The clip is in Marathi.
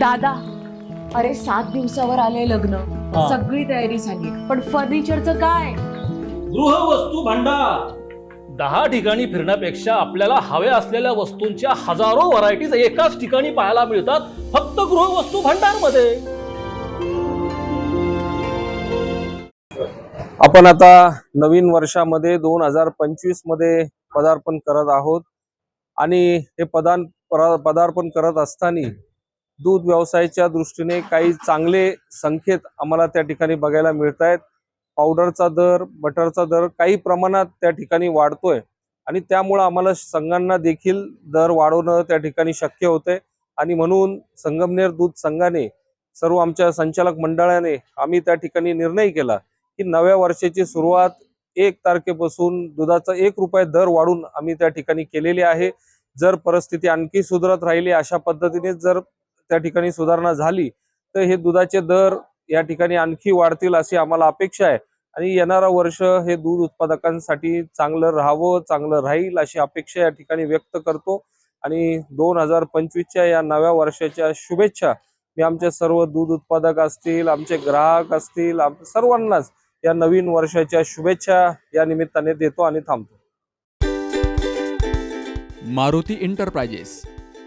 दादा अरे सात दिवसावर आले लग्न. हा. सगळी तयारी झाली. पण फर्निचरचं काय? गृहवस्तू भांडार. दहा ठिकाणी फिरण्यापेक्षा आपल्याला हव्या असलेल्या वस्तूंच्या हजारो व्हरायटीज एकाच ठिकाणी पाहायला मिळतात फक्त गृहवस्तू भांडारमध्ये आपण आता नवीन वर्षामध्ये दोन हजार पंचवीसमध्ये पदार्पण करत आहोत. आणि हे पदान परा- पदार्पण करत असताना दूध व्यवसायाच्या दृष्टीने काही चांगले संकेत आम्हाला त्या ठिकाणी बघायला मिळत आहेत पावडरचा दर बटरचा दर काही प्रमाणात त्या ठिकाणी वाढतोय आणि त्यामुळं आम्हाला संघांना देखील दर वाढवणं त्या ठिकाणी शक्य होतंय. आणि म्हणून संगमनेर दूध संघाने सर्व आमच्या संचालक मंडळाने आम्ही त्या ठिकाणी निर्णय केला की नव्या वर्षाची सुरुवात एक तारखेपासून दुधाचा एक रुपये दर वाढून आम्ही त्या ठिकाणी केलेली आहे. जर परिस्थिती आणखी सुधारत राहिली अशा पद्धतीने जर त्या ठिकाणी सुधारणा झाली तर हे दुधाचे दर या ठिकाणी आणखी वाढतील अशी आम्हाला अपेक्षा आहे. आणि येणारा वर्ष हे दूध उत्पादकांसाठी चांगलं राहावं चांगलं राहील अशी अपेक्षा या ठिकाणी व्यक्त करतो. आणि दोन हजार पंचवीसच्या या नव्या वर्षाच्या शुभेच्छा मी आमचे सर्व दूध उत्पादक असतील आमचे ग्राहक असतील आम- सर्वांनाच या नवीन वर्षाच्या शुभेच्छा या निमित्ताने देतो आणि थांबतो. मारुती एंटरप्राइजेस